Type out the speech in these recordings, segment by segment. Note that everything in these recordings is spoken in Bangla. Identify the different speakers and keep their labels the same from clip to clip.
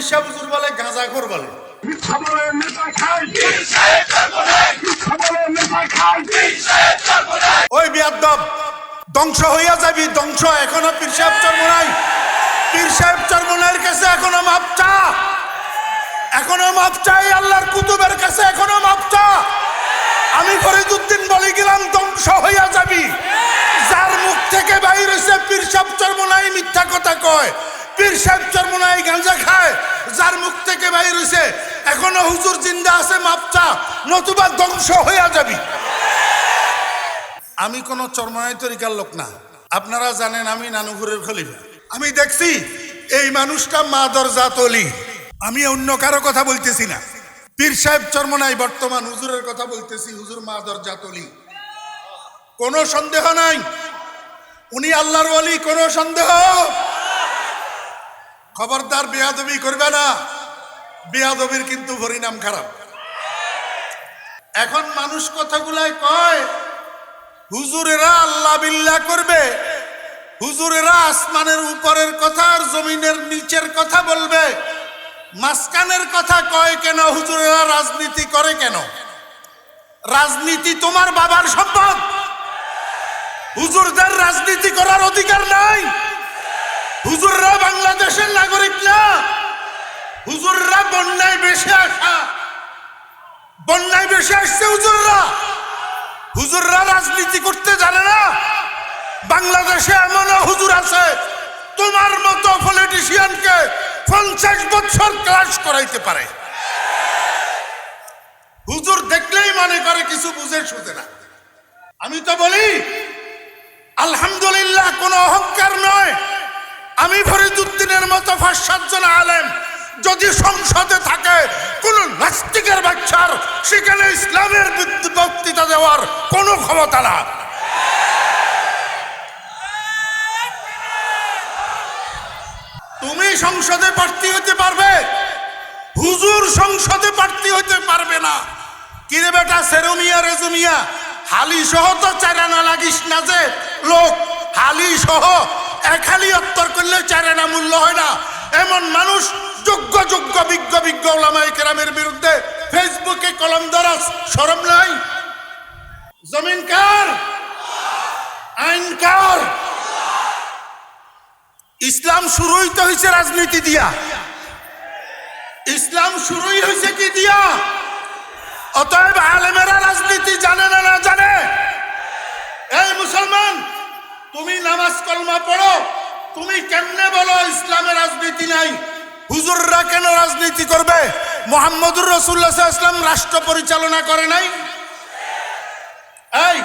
Speaker 1: পিসা বুজুর বলে বলে।
Speaker 2: খাবারের নেতা খাই
Speaker 1: ওই বিয়াদ্দব ধ্বংস হইয়া যাবি ধ্বংস। এখনও পীর সাহেব চর্মনাই পীর সাহেব চর্মনাইয়ের কাছে এখনও মাপ চা। এখনও মাপ চাই আল্লাহর কুতুবের কাছে এখনও মাপ চা। আমি ফরিদুদ্দিন বলে গেলাম ধ্বংস হইয়া যাবি। যার মুখ থেকে বাইর হইছে পীর সাহেব চর্মনাই মিথ্যা কথা কয়। পীর সাহেব চর্মনাই গাঁজা খায়, যার মুখ থেকে বাইর হইছে, এখনও হুজুর জিন্দা আছে, মাপ চা, নতুবা ধ্বংস হইয়া যাবি। আমি কোনো চর্মনাই তরিকার লোক না। আপনারা জানেন আমি নানুপুরের খলিফা। আমি দেখছি এই মানুষটা মা দরজা তলি। আমি অন্য কারও কথা বলতেছি না। পীর সাহেব চর্মনাই বর্তমান হুজুরের কথা বলতেছি, হুজুর মা দরজা তলি। কোনো সন্দেহ নাই। উনি আল্লাহর ওলি, কোনো সন্দেহ? খবরদার বেয়াদবি করবে না। বেয়াদবির কিন্তু পরিণাম খারাপ। এখন মানুষ কথাগুলাই কয়, হুজুরেরা আল্লাহ বিল্লাহ করবে, হুজুরেরা আসমানের উপরের কথা আর জমিনের নিচের কথা বলবে। মাঝখানের কথা কয় কেন, হুজুরেরা রাজনীতি করে কেন? রাজনীতি তোমার বাবার সম্পদ। হুজুরদের রাজনীতি করার অধিকার নাই। হুজুররা বাংলাদেশের নাগরিক না। হুজুররা বন্যায় বেশি আসা। বন্যায় বেশি আসছে হুজুররা। হুজুররা রাজনীতি করতে জানে না। বাংলাদেশে এমনও হুজুর আছে, তোমার মতো পলিটিশিয়ানকে পঞ্চাশ বছর ক্লাস করাইতে পারে। হুজুর দেখলেই মনে করে কিছু বুঝে শুধে না। আমি তো বলি, আলহামদুলিল্লাহ কোনো আমি ফরিদুদ্দিনের মতো পাঁচ আলেম যদি সংসদে থাকে, কোন নাস্তিকের বাচ্চার সেখানে ইসলামের বক্তৃতা দেওয়ার কোনো ক্ষমতা না। তুমি সংসদে প্রার্থী হতে পারবে, হুজুর সংসদে প্রার্থী হতে পারবে না। কিরে বেটা সেরুমিয়া, রেজুমিয়া হালি সহ তো চারানা লাগিস না যে, লোক হালি সহ এক হালি অত্তর করলে চারানা মূল্য হয় না। এমন মানুষ যোগ্য যোগ্য, বিজ্ঞ বিজ্ঞ ওলামাই কেরামের বিরুদ্ধে ফেসবুকে কলম দরাস সরম নাই। জমিন কার? আইন কার? ইসলাম শুরুই তো হয়েছে রাজনীতি দিয়া। ইসলাম শুরুই হয়েছে কি দিয়া? অতএব আলেমেরা রাজনীতি জানে না না জানে? এই মুসলমান তুমি নামাজ কলমা পড়ো। তুমি কেমনে বলো ইসলামে রাজনীতি নাই? হুজুররা কেন রাজনীতি করবে? মোহাম্মদুর রসুল্লাহ ইসলাম রাষ্ট্র পরিচালনা করে নাই? এই,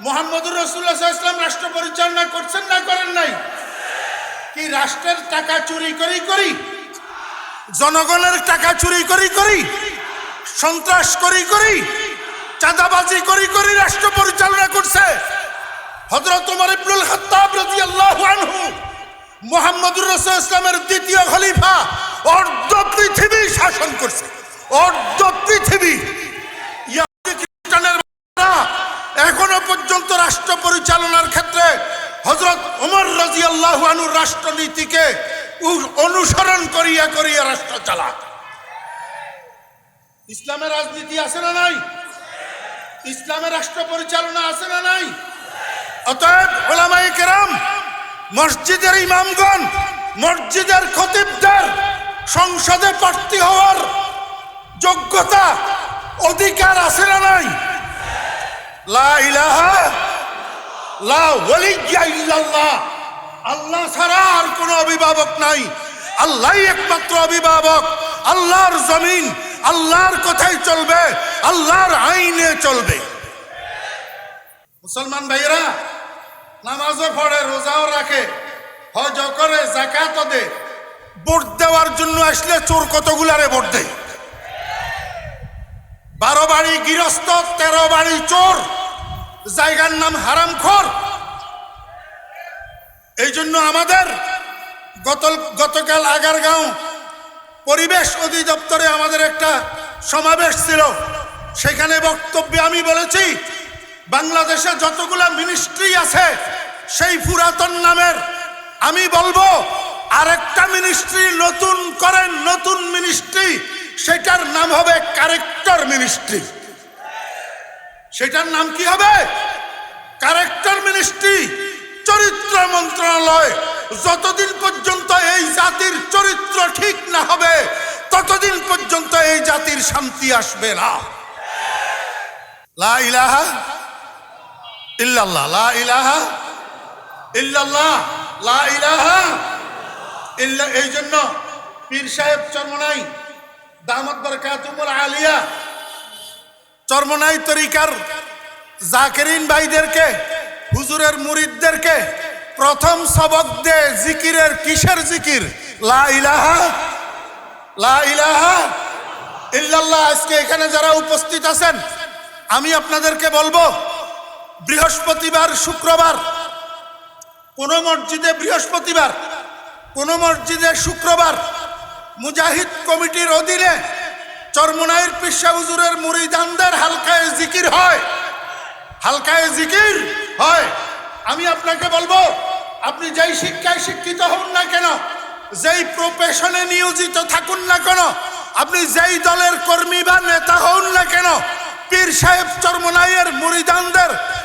Speaker 1: মোহাম্মদুর রসুল্লাহ ইসলাম রাষ্ট্র পরিচালনা করছেন না করেন নাই? কি রাষ্ট্রের টাকা চুরি করি করি? জনগণের টাকা চুরি করি করি? সন্ত্রাস করি করি? চাঁদাবাজি করি করি রাষ্ট্র পরিচালনা করছে? রাসূল ইসলামের দ্বিতীয় পৃথিবী শাসন করছে। পৃথিবী। এখনও পর্যন্ত রাষ্ট্র পরিচালনার ক্ষেত্রে হযরত ওমর রাদিয়াল্লাহু আনহুর রাষ্ট্রনীতিকে অনুসরণ করিয়া করিয়া রাষ্ট্র চালায়। ইসলামের রাজনীতি আছে না নাই? ইসলামের রাষ্ট্র পরিচালনা আছে না নাই? অতএব ওলামাই কেরাম, মসজিদের ইমামগণ, মসজিদের খতিবদের সংসদে প্রার্থী হওয়ার যোগ্যতা, অধিকার আছে না নাই? আল্লাহ ছাড়া আর কোনো অভিভাবক নাই। আল্লাহই একমাত্র অভিভাবক। আল্লাহর জমিন, আল্লাহর কথাই চলবে, আল্লাহর আইনে চলবে। মুসলমান ভাইয়েরা নামাজও পড়ে, রোজাও রাখে, হজ করে জাকাতও দে। ভোট দেওয়ার জন্য আসলে চোর কতগুলারে ভোট দেয়? বারো বাড়ি গৃহস্থ, তেরো বাড়ি চোর, জায়গার নাম হারামখোর। এই জন্য আমাদের গত গতকাল আগারগাঁও পরিবেশ অধিদপ্তরে আমাদের একটা সমাবেশ ছিল। সেখানে বক্তব্যে আমি বলেছি বাংলাদেশে যতগুলা মিনিস্ট্রি আছে, সেই পুরাতন নামের আমি বলব, আরেকটা মিনিস্ট্রি নতুন করেন, নতুন মিনিস্ট্রি সেটার নাম হবে ক্যারেক্টার মিনিস্ট্রি সেটার নাম কি হবে? ক্যারেক্টার মিনিস্ট্রি চরিত্র মন্ত্রণালয়। যতদিন পর্যন্ত এই জাতির চরিত্র ঠিক না হবে, ততদিন পর্যন্ত এই জাতির শান্তি আসবে না। লা ইলাহা ইল্লাল্লাহ, লা ইলাহা ইল্লাল্লাহ, লা ইলাহা ইল্লা, এই জন্য পীর সাহেব চরমনাই দামত বরকাতুমুল আলিয়া চরমনাই তরিকার জাকেরিন ভাইদেরকে, হুজুরের মুরিদদেরকে, প্রথম সবক দে জিকিরের কিসের জিকির? লা ইলাহা লা ইলাহা ইল্লাল্লাহ, আজকে এখানে যারা উপস্থিত আছেন, আমি আপনাদেরকে বলব বৃহস্পতিবার, শুক্রবার। কোন মসজিদে বৃহস্পতিবার, কোন মসজিদে শুক্রবার। মুজাহিদ কমিটির অধীনে চরমনাইয়ের পিসা হুজুরের মুরিদানদের হালকায় জিকির হয়। হালকায় জিকির হয়। আমি আপনাকে বলব, আপনি যেই শিক্ষায় শিক্ষিত হন না কেন, যেই প্রফেশনে নিয়োজিত থাকুন না কেন, আপনি যেই দলের কর্মী বা নেতা হন না কেন, পীর সাহেব চরমনাইয়ের মুরিদানদের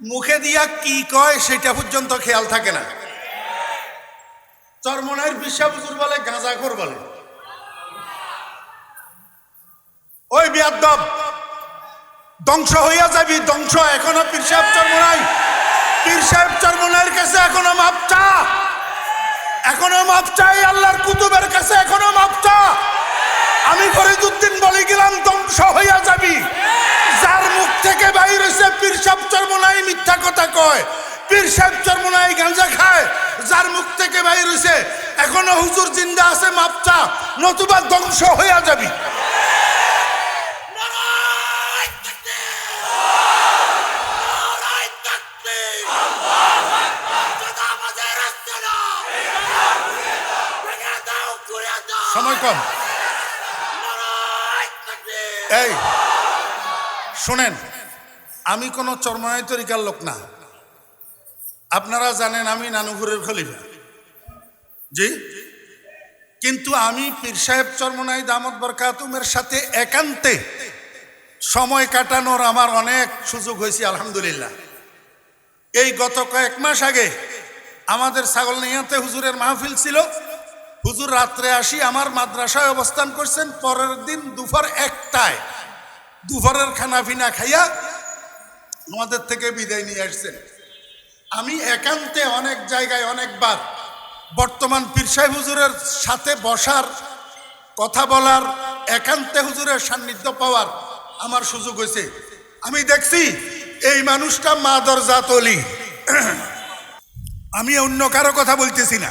Speaker 1: মুখে দিয়া কি কয় সেটা পর্যন্ত খেয়াল থাকে না। চরমনের হুজুর বলে, গাঁজাখোর বলে। ওই বিয়াদ্দব, ধ্বংস হইয়া যাবি, ধ্বংস। এখনও পীর সাহেব চরমনাই পীর সাহেব কাছে এখনও মাপ চা। এখনও মাপ চাই, আল্লাহর কুতুবের কাছে এখনও মাপ চা। আমি ফরিদুদ্দিন বলে গেলাম, ধ্বংস হইয়া যাবি। যার মুখ থেকে বাইর হইছে, পীর সাহেব চরমনাই মিথ্যা কথা কয়। পীর সাহেব চরমনাই গাঁজা খায়। যার মুখ থেকে বাইর হইছে, এখনও হুজুর জিন্দা আছে, মাপ চা, নতুবা ধ্বংস হইয়া যাবি।
Speaker 3: নারায় তাকবীর
Speaker 1: এই, শোনেন, আমি কোনো চরমনাই তরিকার লোক না। আপনারা জানেন আমি নানুপুরের খলিফা। জি? কিন্তু আমি পীর সাহেব চরমনাই দামত বরকাতুমের সাথে একান্তে সময় কাটানোর আমার অনেক সুযোগ হয়েছে, আলহামদুলিল্লাহ। এই গত কয়েক মাস আগে আমাদের ছাগল নিয়াতে হুজুরের মাহফিল ছিল। হুজুর, রাত্রে আসি, আমার মাদ্রাসায় অবস্থান করছেন, পরের দিন দুপুর একটায়। দুপুরের খানা ফিনা খাইয়া আমাদের থেকে বিদায় নিয়ে আসছেন। আমি একান্তে অনেক জায়গায় অনেকবার, বর্তমান পীর সাহেব হুজুরের সাথে বসার, কথা বলার, একান্তে হুজুরের সান্নিধ্য পাওয়ার আমার সুযোগ হয়েছে। আমি দেখছি এই মানুষটা মাদর জাতলি আমি অন্য কারও কথা বলতেছি না।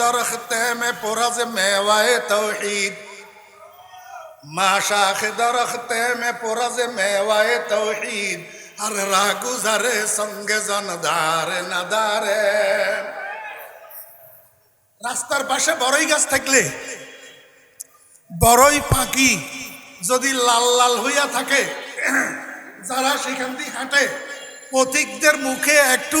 Speaker 1: দরখতে মে পোরা যে মেওয়ায়ে তৌহিদ। মা শাখে দরখতে মে পোরা যে মেওয়ায়ে তৌহিদ। আর রা গুজারে সঙ্গে জনদারে নাদারে রাস্তার পাশে বড়ই গাছ থাকলে, বড়ই পাখি যদি লাল লাল হইয়া থাকে, যারা সেখান দিয়ে হাঁটে, পথিকদের মুখে একটু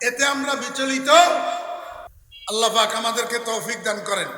Speaker 1: এতে আমরা বিচলিত। আল্লাহফাক আমাদেরকে তৌফিক দান করেন।